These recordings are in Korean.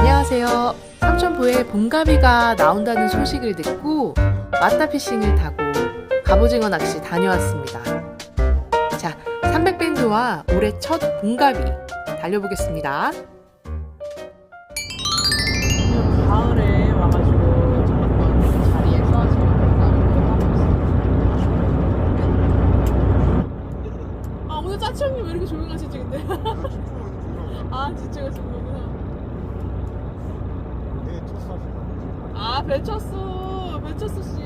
안녕하세요. 삼천포에 봉가비가 나온다는 소식을 듣고 마타 피싱을 타고 갑오징어 낚시 다녀왔습니다. 자, 300밴드와 올해 첫 봉가비 달려보겠습니다. 가을에 와가지고 저런 자리에서 지금. 아, 오늘 짜치 형님 왜 이렇게 조용하시지 근데? 아, 진짜 가 신 거구나. 아 배쳤어 배쳤어 씨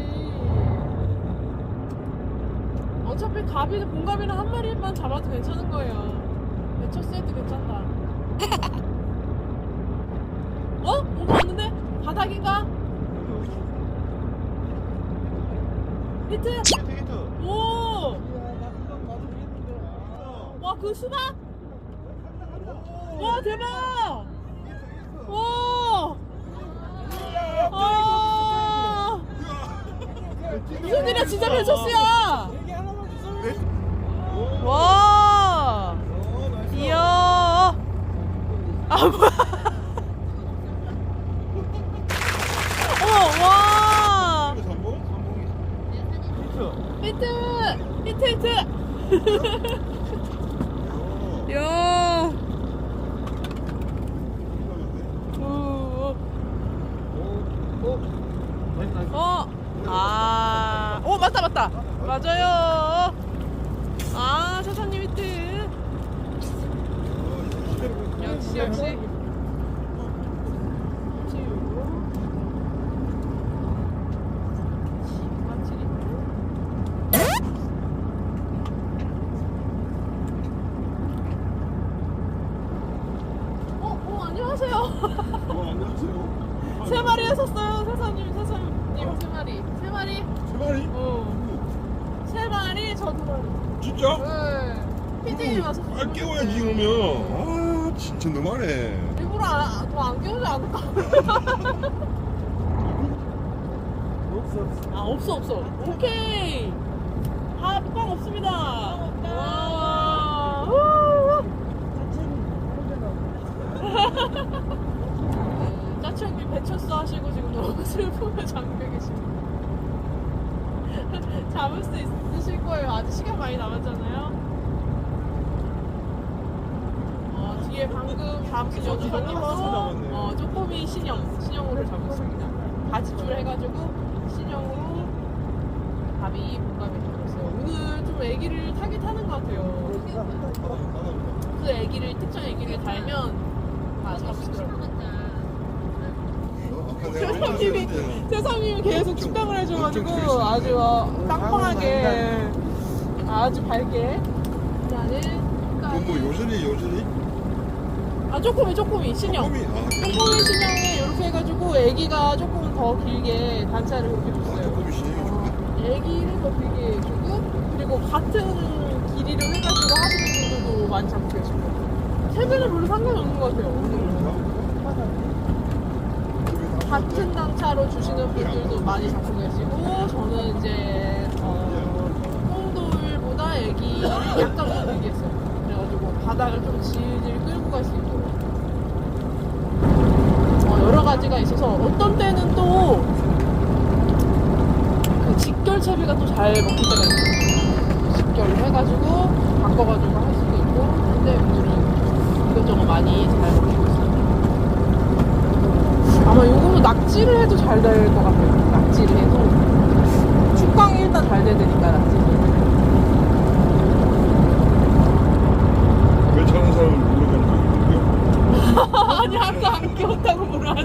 어차피 가비는 봉가비는 한 마리만 잡아도 괜찮은 거예요 배쳤어 해도 괜찮다 어? 뭔가 왔는데? 바닥인가? 히트? 오! 와, 그 수박? 와, 대박! 와! 아! 무슨 일이야, 진짜 벨소스야! 와! 이야! 아, 뭐야! 어머, 와! 히트! 히트, 히트! 야! 우, 어? 아, 오, 맞다, 맞다. 맞아요. 아, 사장님 히트. 역시, 역시. 어, 어, 안녕하세요. 세 마리 했었어요, 사장님, 사장님 세 마리. 세 마리? 세 마리? 어. 세 마리, 저 두 마리. 진짜? 네. 피디님 와서 아 깨워야지 그러면 아 진짜 너무하네 일부러 더안 깨우지 않을까? 아 없어 없어. 오케이. 합방 없습니다. 와. 우. 짜치 형님 배쳤어 하시고 지금 너무 슬픔에 잠겨 계시고 잡을 수 있으실 거예요. 아직 시간 많이 남았잖아요. 어, 뒤에 방금 잡으신 여주사님도 어, 쪼꼬미 신형, 신형으로 잡았습니다. 같이 줄 해가지고 신형으로 밥이 공감이 잡았어요. 오늘 좀 애기를 타긴 타는 것 같아요. 그 애기를, 특정 애기를 달면 다 잡으시더라고요. 세상님이 세상님이 계속 축강을 해줘가지고 아주 어, 빵빵하게 아주 밝게. 나는 그뭐 요절이 요절이? 아 쪼꼬미 쪼꼬미 신형. 조금이 아 쪼꼬미 신형에 이렇게 해가지고 애기가 조금 더 길게 단차를 이렇게 줬어요. 조금이 신이 애기를 더 길게 주고 그리고 같은 길이를 해가지고 하시는 분들도 많이 잡고 계시고 세배는 별로 상관이 없는 것 같아요 오늘은. 같은 단차로 주시는 분들도 많이 잡고 계시고 저는 이제 어, 홍돌보다 애기를 약간 더 길게 했어요. 그래가지고 바닥을 좀 질질 끌고 갈 수 있도록. 어, 여러 가지가 있어서 어떤 때는 또 그 직결 채비가 또 잘 먹힐 때가 있어요. 직결을 해가지고 바꿔가지고 할 수도 있고 근데 오늘은 이것저것 많이 잘 먹히고 있어요 아마 요거는 낙지를 해도 잘 될 것 같아요. 낙지를 해도. 축광이 일단 잘 되니까, 낙지. 괜찮은 사람을 물어보는 거 아니, 아까 안 끼웠다고 뭐라.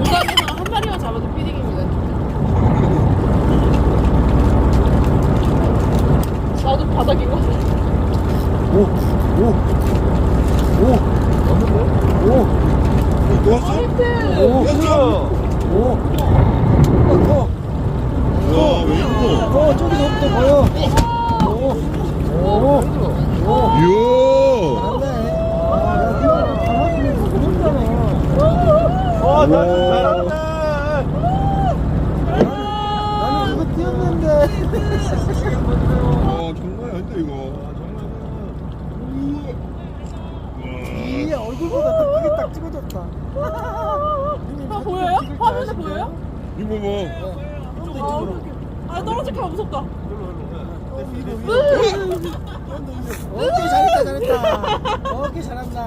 왜한 마리만 잡아도 피딩입니다. 나도 바닥인 거 같아. 오, 오, 오, 오, 또 왔어? 화이트! 오, 왔어? 오, 오, 와왜 이러고 어, 저기 너부터 보여. 오, 오, 오, 이야 잘하네. 아, 나 이거 잘하시면 그런다네. 와 나는 이거 뛰었는데. 와 장난이 아니다 이거 이거 봐. 이쪽으로 아. 어떡해. 아 떨어질까 봐 무섭다. 위로 위로. 오케이 잘했다 잘했다. 오케이 잘한다.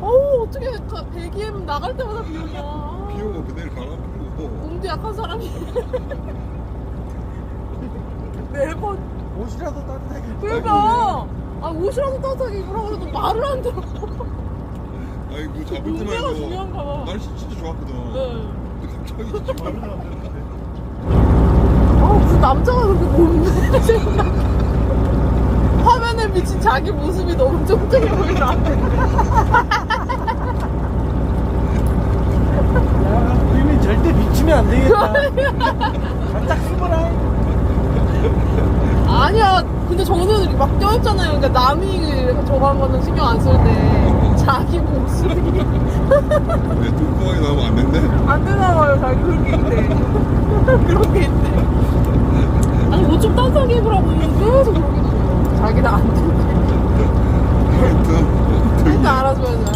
어우 어떻게 배기음 나갈 때마다 비 오냐. 비 오고 그대로 가라고. 몸도 약한 사람이 매번 옷이라도 따뜻하게. 그러니까 아 옷이라도 따뜻하게 입으라고 해도 말을 안 들어. 아이고 잡을 때만 운대가 해도 중요한가 봐. 날씨 진짜 좋았거든. 네. 근데 갑자기 지금 아 무슨 남자가 그렇게 생각. 화면에 비친 자기 모습이 너무 쫑쫑해 보이나. 야, 우리는 절대 미치면 안 되겠다. 바짝 숨어라. 아니야. 근데 저는 막 껴있잖아요. 그러니까 남이 저거 한 거는 신경 안 쓰는데 자기 모습이 내 뚱뚱하게 나오면 안 된대. 안 되나 봐요. 자기 그런 게 있대. 그런 게 있대. 아니 옷좀 따뜻하게 입으라고 계속 그러게 돼요. 자기는 안 된대. 하여튼 그러니까 알아줘야죠.